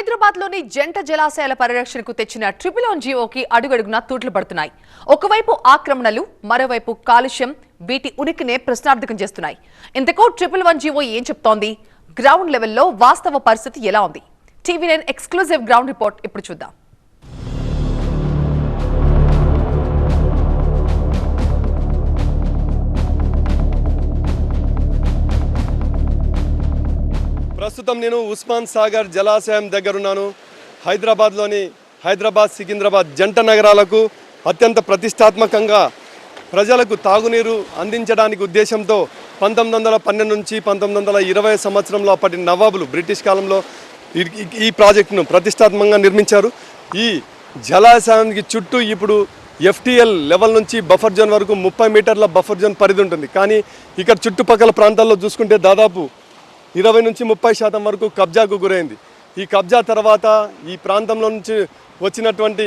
హైదరాబాద్లోని జంట జలాశయాల పరిరక్షణకు తెచ్చిన ట్రిపుల్ జీవోకి అడుగడుగునా తూట్లు పడుతున్నాయి. ఒకవైపు ఆక్రమణలు మరోవైపు కాలుష్యం వీటి ఉనికినే ప్రశ్నార్థకం చేస్తున్నాయి. ఇంతకు ట్రిపుల్ వన్ జీవో ఏం చెప్తోంది? గ్రౌండ్ లెవెల్లో వాస్తవ పరిస్థితి ఎలా ఉంది? TV nine exclusive ground report ఇప్పుడు చూద్దాం. ప్రస్తుతం నేను ఉస్మాన్ సాగర్ జలాశయం దగ్గరున్నాను. హైదరాబాద్లోని హైదరాబాద్ సికింద్రాబాద్ జంట నగరాలకు అత్యంత ప్రతిష్టాత్మకంగా ప్రజలకు తాగునీరు అందించడానికి ఉద్దేశంతో పంతొమ్మిది వందల పన్నెండు నుంచి పంతొమ్మిది వందల ఇరవై సంవత్సరంలో అప్పటి నవాబులు బ్రిటిష్ కాలంలో ఈ- ప్రాజెక్టును ప్రతిష్టాత్మకంగా నిర్మించారు. ఈ జలాశయానికి చుట్టూ ఇప్పుడు ఎఫ్టీఎల్ లెవెల్ నుంచి బఫర్ జోన్ వరకు ముప్పై మీటర్ల బఫర్ జోన్ పరిధి ఉంటుంది. కానీ ఇక్కడ చుట్టుపక్కల ప్రాంతాల్లో చూసుకుంటే దాదాపు ఇరవై నుంచి ముప్పై శాతం వరకు కబ్జాకు గురైంది. ఈ కబ్జా తర్వాత ఈ ప్రాంతంలో నుంచి వచ్చినటువంటి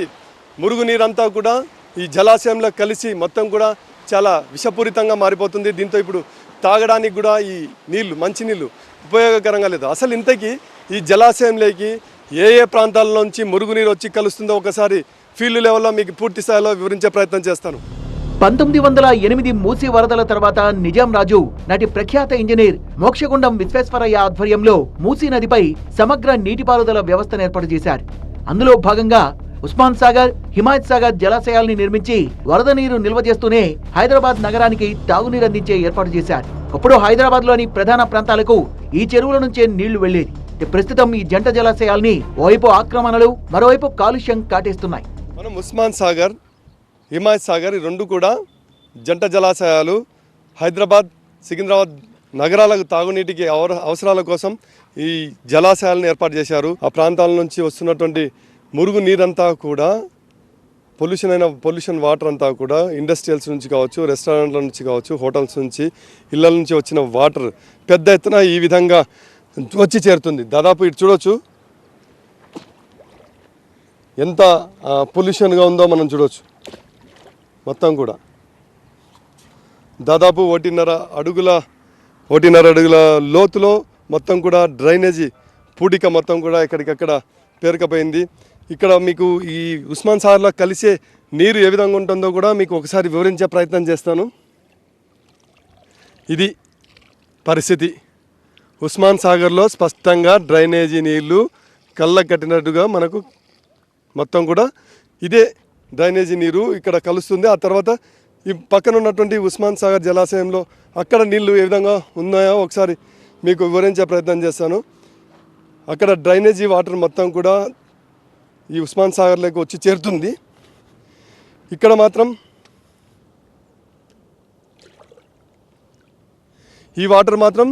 మురుగునీరంతా కూడా ఈ జలాశయంలో కలిసి మొత్తం కూడా చాలా విషపూరితంగా మారిపోతుంది. దీంతో ఇప్పుడు తాగడానికి కూడా ఈ నీళ్ళు మంచినీళ్ళు ఉపయోగకరంగా లేదు. అసలు ఇంతకీ ఈ జలాశయంలోకి ఏ ఏ ప్రాంతాల నుంచి మురుగునీరు వచ్చి కలుస్తుందో ఒకసారి ఫీల్డ్ లెవెల్లో మీకు పూర్తి స్థాయిలో వివరించే ప్రయత్నం చేస్తాను. పంతొమ్మిది వందల ఎనిమిది మూసి వరదల తర్వాత నిజాం రాజు నాటి ప్రఖ్యాత ఇంజనీర్ మోక్షగుండం విశ్వేశ్వరయ్య ఆధ్వర్యంలో మూసీ నదిపై సమగ్ర నీటిపారుదల వ్యవస్థను ఏర్పాటు చేశారు. అందులో భాగంగా ఉస్మాన్ సాగర్ హిమాయత్ సాగర్ జలాశయాల్ని నిర్మించి వరద నీరు నిల్వ చేస్తూనే హైదరాబాద్ నగరానికి తాగునీరు అందించే ఏర్పాటు చేశారు. అప్పుడు హైదరాబాద్లోని ప్రధాన ప్రాంతాలకు ఈ చెరువుల నుంచే నీళ్ళు వెళ్ళేది ప్రస్తుతం ఈ జంట జలాశయాల్ని ఓవైపు ఆక్రమణలు మరోవైపు కాలుష్యం కాటేస్తున్నాయి. మనం ఉస్మాన్ సాగర్ హిమాయత్ సాగర్ ఈ రెండు కూడా జంట జలాశయాలు హైదరాబాద్ సికింద్రాబాద్ నగరాలకు తాగునీటికి అవసరాల కోసం ఈ జలాశయాలను ఏర్పాటు చేశారు. ఆ ప్రాంతాల నుంచి వస్తున్నటువంటి మురుగు నీరంతా కూడా పొల్యూషన్ అయిన పొల్యూషన్ వాటర్ అంతా కూడా ఇండస్ట్రియల్స్ నుంచి కావచ్చు రెస్టారెంట్ల నుంచి కావచ్చు హోటల్స్ నుంచి ఇళ్ళ నుంచి వచ్చిన వాటర్ పెద్ద ఎత్తున ఈ విధంగా వచ్చి చేరుతుంది. దాదాపు ఇటు చూడవచ్చు ఎంత పొల్యూషన్గా ఉందో మనం చూడవచ్చు మొత్తం కూడా. దాదాపు ఒకటిన్నర అడుగుల ఒకటిన్నర అడుగుల లోతులో మొత్తం కూడా డ్రైనేజీ పూడిక మొత్తం కూడా ఇక్కడికక్కడ పేరుకపోయింది. ఇక్కడ మీకు ఈ ఉస్మాన్ సాగర్లో కలిసే నీరు ఏ విధంగా ఉంటుందో కూడా మీకు ఒకసారి వివరించే ప్రయత్నం చేస్తాను. ఇది పరిస్థితి. ఉస్మాన్ సాగర్లో స్పష్టంగా డ్రైనేజీ నీళ్ళు కళ్ళ కట్టినట్టుగా మనకు మొత్తం కూడా ఇదే డ్రైనేజీ నీరు ఇక్కడ కలుస్తుంది. ఆ తర్వాత ఈ పక్కన ఉన్నటువంటి ఉస్మాన్ సాగర్ జలాశయంలో అక్కడ నీళ్ళు ఏ విధంగా ఉన్నాయో ఒకసారి మీకు వివరించే ప్రయత్నం చేస్తాను. అక్కడ డ్రైనేజీ వాటర్ మొత్తం కూడా ఈ ఉస్మాన్ సాగర్లోకి వచ్చి చేరుతుంది. ఇక్కడ మాత్రం ఈ వాటర్ మాత్రం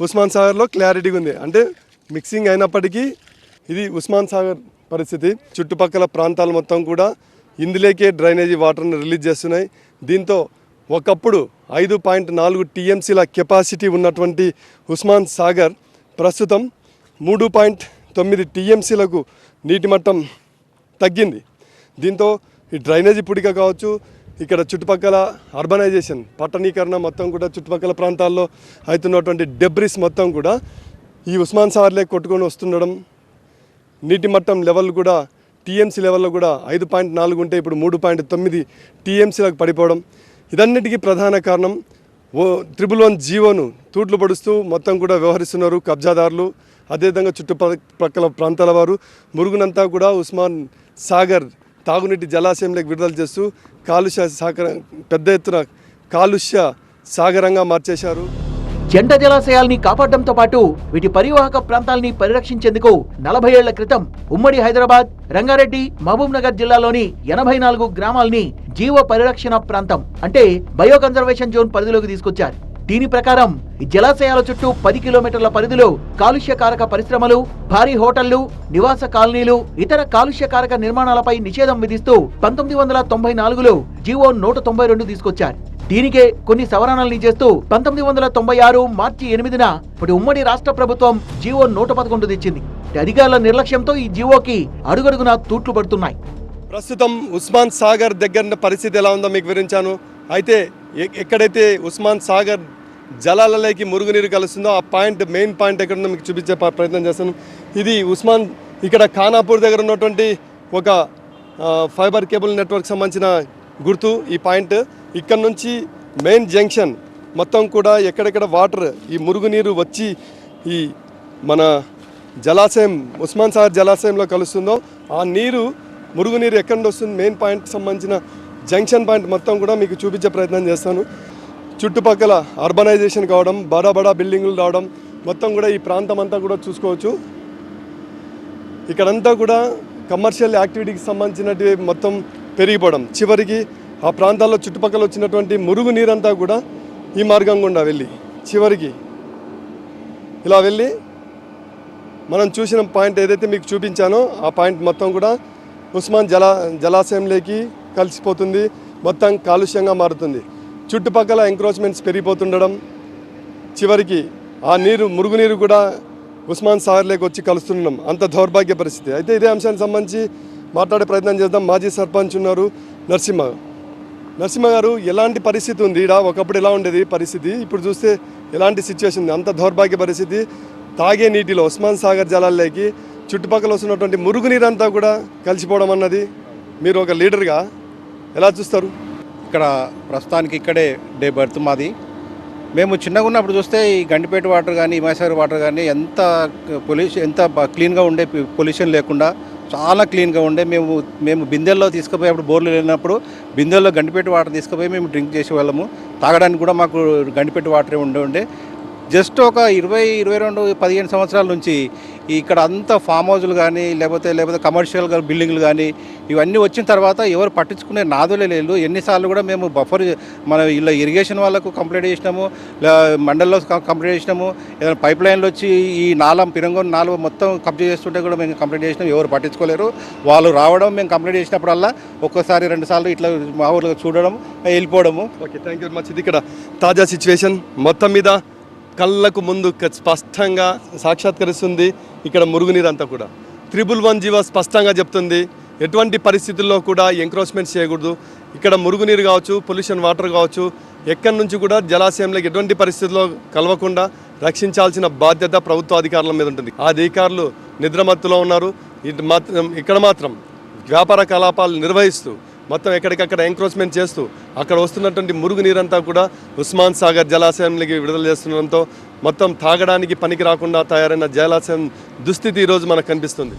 ఉస్మాన్ సాగర్లో క్లారిటీగా ఉంది. అంటే మిక్సింగ్ అయినప్పటికీ ఇది ఉస్మాన్ సాగర్ పరిస్థితి. చుట్టుపక్కల ప్రాంతాలు మొత్తం కూడా ఇందులోకే డ్రైనేజీ వాటర్ని రిలీజ్ చేస్తున్నాయి. దీంతో ఒకప్పుడు ఐదు పాయింట్ నాలుగు టీఎంసీల కెపాసిటీ ఉన్నటువంటి ఉస్మాన్ సాగర్ ప్రస్తుతం మూడు పాయింట్ తొమ్మిది టీఎంసీలకు నీటి మట్టం తగ్గింది. దీంతో ఈ డ్రైనేజీ పుడిక కావచ్చు ఇక్కడ చుట్టుపక్కల అర్బనైజేషన్ పట్టణీకరణ మొత్తం కూడా చుట్టుపక్కల ప్రాంతాల్లో అవుతున్నటువంటి డెబ్రిస్ మొత్తం కూడా ఈ ఉస్మాన్ సాగర్లే కొట్టుకొని వస్తుండడం నీటి మట్టం లెవెల్ కూడా టీఎంసీ లెవెల్లో కూడా ఐదు పాయింట్ నాలుగు ఉంటే ఇప్పుడు మూడు పాయింట్ తొమ్మిది టీఎంసీలకు పడిపోవడం. ఇదన్నిటికీ ప్రధాన కారణం ఓ త్రిబుల్ వన్ జీవోను తూట్లు పడుస్తూ మొత్తం కూడా వ్యవహరిస్తున్నారు కబ్జాదారులు. అదేవిధంగా చుట్టుపక్కల ప్రాంతాల వారు. మురుగునంతా కూడా ఉస్మాన్ సాగర్ తాగునీటి జలాశయంలోకి విడుదల చేస్తూ కాలుష్య సాగర పెద్ద ఎత్తున కాలుష్య సాగరంగా మార్చేశారు. జంట జలాశయాల్ని కాపాడడంతో పాటు వీటి పరివాహక ప్రాంతాల్ని పరిరక్షించేందుకు నలభై ఏళ్ళ క్రితం ఉమ్మడి హైదరాబాద్ రంగారెడ్డి మహబూబ్ నగర్ జిల్లాలోని ఎనభై నాలుగు గ్రామాల్ని జీవ పరిరక్షణ ప్రాంతం అంటే బయో కన్జర్వేషన్ జోన్ పరిధిలోకి తీసుకొచ్చారు. దీని ప్రకారం ఈ జలాశయాల చుట్టూ పది కిలోమీటర్ల పరిధిలో కాలుష్యకారక పరిశ్రమలు భారీ హోటళ్ళు నివాస కాలనీలు ఇతర కాలుష్యకారక నిర్మాణాలపై నిషేధం విధిస్తూ పంతొమ్మిది వందల తొంభై నాలుగులో జీవో నూట తొంభై రెండు తీసుకొచ్చారు. దీనికే కొన్ని సవరణల్ని చేస్తూ పంతొమ్మిది వందల తొంభై ఆరు మార్చి ఎనిమిదిన ఇప్పుడు ఉమ్మడి రాష్ట్ర ప్రభుత్వం జీవో నూట పదకొండు తెచ్చింది. అధికారుల నిర్లక్ష్యంతో ఈ జీవోకి అడుగడుగునా తూట్లు పడుతున్నాయి. ప్రస్తుతం ఉస్మాన్ సాగర్ దగ్గర పరిస్థితి ఎలా ఉందో మీకు వివరించాను. అయితే ఎక్కడైతే ఉస్మాన్ సాగర్ జలాలలోకి మురుగునీరు కలుస్తుందో ఆ పాయింట్ మెయిన్ పాయింట్ ఎక్కడ మీకు చూపించే ప్రయత్నం చేస్తాను. ఇది ఉస్మాన్ ఇక్కడ ఖానాపూర్ దగ్గర ఉన్నటువంటి ఒక ఫైబర్ కేబుల్ నెట్వర్క్ సంబంధించిన గుర్తు ఈ పాయింట్. ఇక్కడ నుంచి మెయిన్ జంక్షన్ మొత్తం కూడా ఎక్కడెక్కడ వాటర్ ఈ మురుగునీరు వచ్చి ఈ మన జలాశయం ఉస్మాన్ సాగర్ జలాశయంలో కలుస్తుందో ఆ నీరు మురుగునీరు ఎక్కడి వస్తుంది మెయిన్ పాయింట్ సంబంధించిన జంక్షన్ పాయింట్ మొత్తం కూడా మీకు చూపించే ప్రయత్నం చేస్తాను. చుట్టుపక్కల అర్బనైజేషన్ కావడం బడా బడా బిల్డింగులు రావడం మొత్తం కూడా ఈ ప్రాంతం అంతా కూడా చూసుకోవచ్చు. ఇక్కడంతా కూడా కమర్షియల్ యాక్టివిటీకి సంబంధించినవి మొత్తం పెరిగిపోవడం. చివరికి ఆ ప్రాంతాల్లో చుట్టుపక్కల వచ్చినటువంటి మురుగు నీరంతా కూడా ఈ మార్గం గుండా వెళ్ళి చివరికి ఇలా వెళ్ళి మనం చూసిన పాయింట్ ఏదైతే మీకు చూపించానో ఆ పాయింట్ మొత్తం కూడా ఉస్మాన్ జలా జలాశయంలోకి కలిసిపోతుంది. మొత్తం కాలుష్యంగా మారుతుంది. చుట్టుపక్కల ఎంక్రోచ్మెంట్స్ పెరిగిపోతుండడం చివరికి ఆ నీరు మురుగునీరు కూడా ఉస్మాన్ సాగర్లోకి వచ్చి కలుస్తున్నాం అంత దౌర్భాగ్య పరిస్థితి. అయితే ఇదే అంశానికి సంబంధించి మాట్లాడే ప్రయత్నం చేద్దాం. మాజీ సర్పంచ్ ఉన్నారు నరసింహ. నరసింహ గారు ఎలాంటి పరిస్థితి ఉంది? ఈడ ఒకప్పుడు ఎలా ఉండేది పరిస్థితి? ఇప్పుడు చూస్తే ఎలాంటి సిచ్యువేషన్ ఉంది అంత దౌర్భాగ్య పరిస్థితి. తాగే నీటిలో ఉస్మాన్ సాగర్ జలాల్లోకి చుట్టుపక్కల వస్తున్నటువంటి మురుగునీరంతా కూడా కలిసిపోవడం అన్నది మీరు ఒక లీడర్గా ఎలా చూస్తారు? ఇక్కడ ప్రస్తుతానికి ఇక్కడే డే బర్త్ మాది. మేము చిన్నగా ఉన్నప్పుడు చూస్తే ఈ గండిపేట వాటర్ కానీ హిమాసాగర్ వాటర్ కానీ ఎంత పొల్యూషన్ ఎంత క్లీన్గా ఉండే పొల్యూషన్ లేకుండా చాలా క్లీన్గా ఉండే. మేము మేము బిందెల్లో తీసుకుపోయేప్పుడు బోర్లు లేనప్పుడు బిందెల్లో గండిపేట వాటర్ తీసుకుపోయి మేము డ్రింక్ చేసేవాళ్ళము తాగడానికి కూడా మాకు గండిపేట వాటరే ఉండే ఉండే. జస్ట్ ఒక ఇరవై ఇరవై రెండు పదిహేను సంవత్సరాల నుంచి ఇక్కడ అంతా ఫామ్ హౌజ్లు కానీ లేకపోతే లేకపోతే కమర్షియల్ బిల్డింగ్లు కానీ ఇవన్నీ వచ్చిన తర్వాత ఎవరు పట్టించుకునే నాదులే లేదు ఎన్నిసార్లు కూడా మేము బఫర్ మన ఇలా ఇరిగేషన్ వాళ్ళకు కంప్లైంట్ చేసినాము మండల్లో కంప్లైంట్ చేసినాము. ఏదైనా పైప్ లైన్లు వచ్చి ఈ నాలం పిరంగం నాలుగు మొత్తం కబ్జా చేస్తుంటే కూడా మేము కంప్లైంట్ చేసినాం. ఎవరు పట్టించుకోలేరు. వాళ్ళు రావడం మేము కంప్లైంట్ చేసినప్పుడల్లా ఒక్కసారి రెండు సార్లు ఇట్లా మా ఊర్లో చూడడం వెళ్ళిపోవడము. Okay thank you very much ఇది ఇక్కడ తాజా సిచ్యువేషన్ మొత్తం మీద కళ్ళకు ముందు స్పష్టంగా సాక్షాత్కరిస్తుంది ఇక్కడ మురుగునీరు అంతా కూడా. త్రిబుల్ వన్ జీవో స్పష్టంగా చెప్తుంది. ఎటువంటి పరిస్థితుల్లో కూడా ఎంక్రోచ్మెంట్స్ చేయకూడదు. ఇక్కడ మురుగునీరు కావచ్చు పొల్యూషన్ వాటర్ కావచ్చు ఎక్కడి నుంచి కూడా జలాశయంలోకి ఎటువంటి పరిస్థితుల్లో కలవకుండా రక్షించాల్సిన బాధ్యత ప్రభుత్వ అధికారుల మీద ఉంటుంది. ఆ అధికారులు నిద్రమత్తులో ఉన్నారు. ఇటు మాత్రం ఇక్కడ మాత్రం వ్యాపార కలాపాలు నిర్వహిస్తూ మొత్తం ఎక్కడికక్కడ ఎంక్రోచ్మెంట్ చేస్తూ అక్కడ వస్తున్నటువంటి మురుగు నీరంతా కూడా ఉస్మాన్ సాగర్ జలాశయంలోకి విడుదల చేస్తుండడంతో మొత్తం తాగడానికి పనికి రాకుండా తయారైన జలాశయం దుస్థితి ఈరోజు మనకు కనిపిస్తుంది.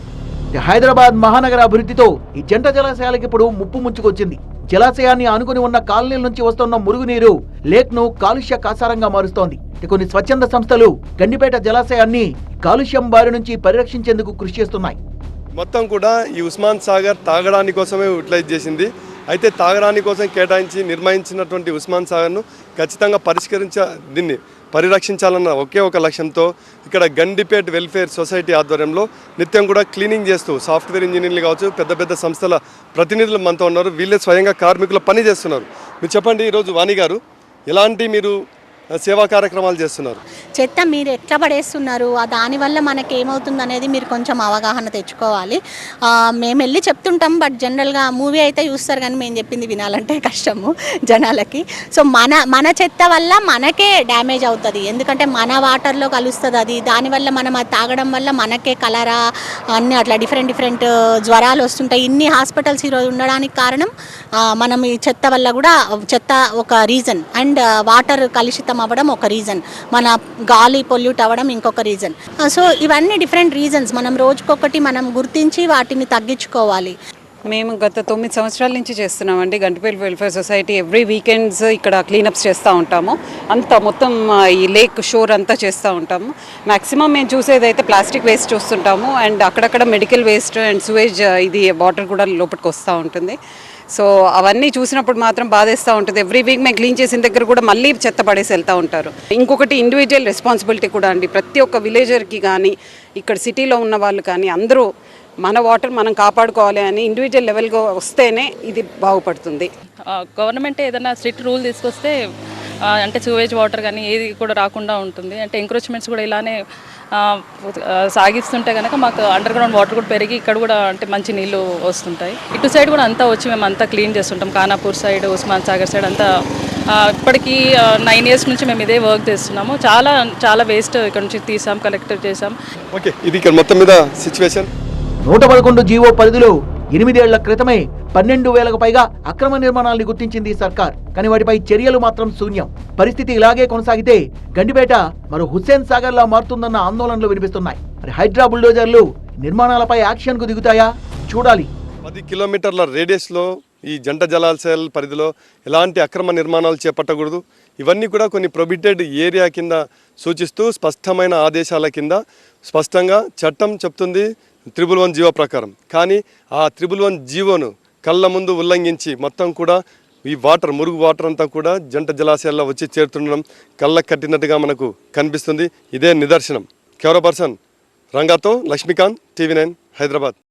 హైదరాబాద్ మహానగర అభివృద్ధితో ఈ జంట జలాశయాలకు ఇప్పుడు ముప్పు ముంచుకొచ్చింది. జలాశయాన్ని ఆనుకుని ఉన్న కాలనీల నుంచి వస్తున్న మురుగునీరు లేక్ను కాలుష్య కాసారంగా మారుస్తోంది. కొన్ని స్వచ్ఛంద సంస్థలు గండిపేట జలాశయాన్ని కాలుష్యం బారి నుంచి పరిరక్షించేందుకు కృషి చేస్తున్నాయి. మొత్తం కూడా ఈ ఉస్మాన్ సాగర్ తాగడాని కోసమే యూటిలైజ్ చేసింది. అయితే తాగడాని కోసం కేటాయించి నిర్మించినటువంటి ఉస్మాన్ సాగర్ను ఖచ్చితంగా పరిష్కరించ దీన్ని పరిరక్షించాలన్న ఒకే ఒక లక్ష్యంతో ఇక్కడ గండిపేట్ వెల్ఫేర్ సొసైటీ ఆధ్వర్యంలో నిత్యం కూడా క్లీనింగ్ చేస్తూ సాఫ్ట్వేర్ ఇంజనీర్లు కావచ్చు పెద్ద పెద్ద సంస్థల ప్రతినిధులు మనతో ఉన్నారు. వీళ్ళే స్వయంగా కార్మికులు పని చేస్తున్నారు. మీరు చెప్పండి ఈరోజు వాణి గారు ఎలాంటి మీరు సేవా కార్యక్రమాలు చేస్తున్నారు. చెత్త మీరు ఎట్లా పడేస్తున్నారు? ఆ దానివల్ల మనకి ఏమవుతుంది అనేది మీరు కొంచెం అవగాహన తెచ్చుకోవాలి. మేము వెళ్ళి చెప్తుంటాం బట్ జనరల్గా మూవీ అయితే చూస్తారు కానీ మేము చెప్పింది వినాలంటే కష్టము జనాలకి. సో మన మన చెత్త వల్ల మనకే డ్యామేజ్ అవుతుంది. ఎందుకంటే మన వాటర్లో కలుస్తుంది అది. దానివల్ల మనం అది తాగడం వల్ల మనకే కలరా అన్నీ అట్లా డిఫరెంట్ డిఫరెంట్ జ్వరాలు వస్తుంటాయి. ఇన్ని హాస్పిటల్స్ ఈరోజు ఉండడానికి కారణం మనం ఈ చెత్త వల్ల కూడా చెత్త ఒక రీజన్. అండ్ వాటర్ కలుషితం అవ్వడం ఒక రీజన్ మన గాలి పొల్యూట్ అవ్వడం ఇంకొక రీజన్ సో uh, ఇవన్నీ డిఫరెంట్ రీజన్స్ మనం రోజుకొకటి మనం గుర్తించి వాటిని తగ్గించుకోవాలి. మేము గత తొమ్మిది సంవత్సరాల నుంచి చేస్తున్నామండి. Gantipalli welfare society every weekends ఇక్కడ క్లీనప్స్ చేస్తూ ఉంటాము. అంతా మొత్తం ఈ లేక్ షోర్ అంతా చేస్తూ ఉంటాము. మ్యాక్సిమం మేము చూసేది అయితే ప్లాస్టిక్ వేస్ట్ చూస్తుంటాము. అండ్ అక్కడక్కడ మెడికల్ వేస్ట్ అండ్ సువేజ్ ఇది వాటర్ కూడా లోపలికి వస్తూ ఉంటుంది. సో అవన్నీ చూసినప్పుడు మాత్రం బాధేస్తూ ఉంటుంది. ఎవ్రీ వీక్ మేము క్లీన్ చేసిన దగ్గర కూడా మళ్ళీ చెత్త పడేసి వెళ్తూ ఉంటారు. ఇంకొకటి ఇండివిజువల్ రెస్పాన్సిబిలిటీ కూడా అండి. ప్రతి ఒక్క విలేజర్కి కానీ ఇక్కడ సిటీలో ఉన్న వాళ్ళు కానీ అందరూ మన వాటర్ మనం కాపాడుకోవాలి అని ఇండివిజువల్ లెవెల్గా వస్తేనే ఇది బాగుపడుతుంది. గవర్నమెంట్ ఏదైనా స్ట్రిక్ట్ రూల్ తీసుకొస్తే అంటే సూవేజ్ వాటర్ కానీ ఏది కూడా రాకుండా ఉంటుంది. అంటే ఎంక్రోచ్మెంట్స్ కూడా ఇలానే సాగిస్తుంటే కనుక మాకు అండర్ గ్రౌండ్ వాటర్ కూడా పెరిగి ఇక్కడ కూడా అంటే మంచి నీళ్ళు వస్తుంటాయి. ఇటు సైడ్ కూడా అంతా వచ్చి మేము అంతా క్లీన్ చేస్తుంటాం. ఖానాపూర్ సైడ్ ఉస్మాన్ సాగర్ సైడ్ అంతా ఇప్పటికీ నైన్ ఇయర్స్ నుంచి మేము ఇదే వర్క్ చేస్తున్నాము. చాలా చాలా వేస్ట్ ఇక్కడ నుంచి తీసాం కలెక్ట్ చేసాం. ఓకే ఇది ఇక్కడ మొత్తం మీద సిచ్యువేషన్ నూట పదకొండు జీవో పరిధిలో ఎనిమిదేళ్ళ క్రితమే పన్నెండు వేలకు పైగా అక్రమ నిర్మాణాలను గుర్తించింది సర్కార్. కానీ వాటిపై చర్యలు మాత్రం శూన్యం. పరిస్థితి ఇలాగే కొనసాగితే గండిపేట మరో హుస్సేన్ సాగర్ లా మారుతుందన్న ఆందోళనలు వినిపిస్తున్నాయి. మరి హైడ్రా బుల్డోజర్లు నిర్మాణాలపై యాక్షన్కు దిగుతాయా? చూడాలి. పది కిలోమీటర్ల రేడియస్లో ఈ జంట జలాశయాల పరిధిలో ఎలాంటి అక్రమ నిర్మాణాలు చేపట్టకూడదు? ఇవన్నీ కూడా కొన్ని ప్రొబిటెడ్ ఏరియా కింద సూచిస్తూ స్పష్టమైన ఆదేశాల కింద స్పష్టంగా చట్టం చెప్తుంది. త్రిబుల్ వన్ జీవో ప్రకారం. కానీ ఆ త్రిబుల్ వన్ జీవోను కళ్ళ ముందు ఉల్లంఘించి మొత్తం కూడా ఈ వాటర్ మురుగు వాటర్ అంతా కూడా జంట జలాశయాల్లో వచ్చి చేరుతుండడం కళ్ళకు కట్టినట్టుగా మనకు కనిపిస్తుంది. ఇదే నిదర్శనం. కెమెరా పర్సన్ రంగాతో లక్ష్మీకాంత్ టీవీ నైన్ హైదరాబాద్.